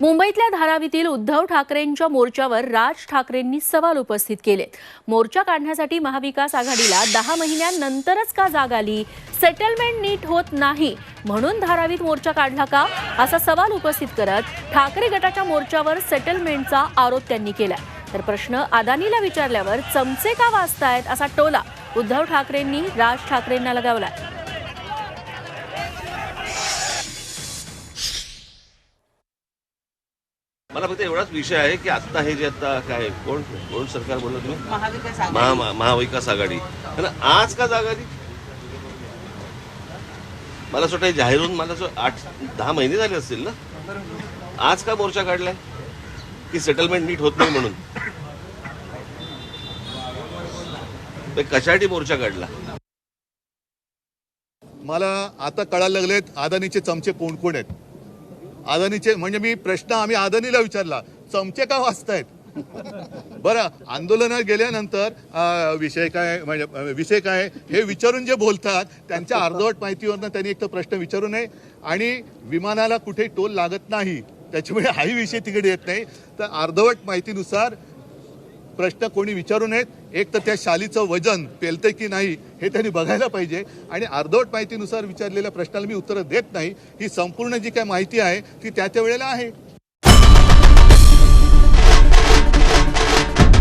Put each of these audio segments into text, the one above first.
मुंबईतल्या धारावीतील उद्धव ठाकरेंच्या मोर्चावर राज ठाकरेंनी सवाल उपस्थित केले. मोर्चा काढण्यासाठी महाविकास आघाडीला दहा महिन्यांनंतरच का जाग आली? सेटलमेंट नीट होत नाही. म्हणून धारावीत मोर्चा काढला का? असा सवाल उपस्थित करत ठाकरे गटाच्या मोर्चावर सेटलमेंटचा आरोप त्यांनी केला. तर प्रश्न अदानीला विचारल्यावर चमचे का वाचतायत असा टोला उद्धव ठाकरेंनी राज ठाकरेंना लगावला. मला फक्त एवढाच विषय आहे की आता हे जे आता काय कोण कोण सरकार बोललं तुम्ही? महाविकास महा आघाडी. महा- महाविकास आघाडी. पण आज का जागा आली? मला असं वाटतं हे जाहीर होऊन मला असं आठ दहा महिने झाले असतील ना? आज का मोर्चा काढलाय? की सेटलमेंट नीट होत नाही म्हणून? ते कशासाठी मोर्चा काढला? मला आता कळायला लागलेत अदानीचे चमचे कोण कोण आहेत? आदनीचे म्हणजे मी प्रश्न आम्ही आदनीला विचारला चमचे का वाचतायत बरं आंदोलनात गेल्यानंतर विषय काय म्हणजे विषय काय हे विचारून जे बोलतात त्यांच्या अर्धवट माहितीवरनं त्यांनी एक तर प्रश्न विचारू नये आणि विमानाला कुठे टोल लागत नाही त्याच्यामुळे हाही विषय तिकडे येत नाही. तर अर्धवट माहितीनुसार प्रश्न कोणी विचारू नयेत. एक तर त्या शालीचं वजन पेलतंय की नाही हे त्यांनी बघायला पाहिजे. आणि अर्धवट माहितीनुसार विचारलेल्या प्रश्नाला मी उत्तरं देत नाही. ही संपूर्ण जी काय माहिती आहे ती त्या त्या वेळेला आहे.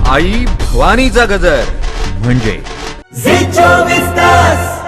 आई भवानीचा गजर. म्हणजे? झी चोवीस तास.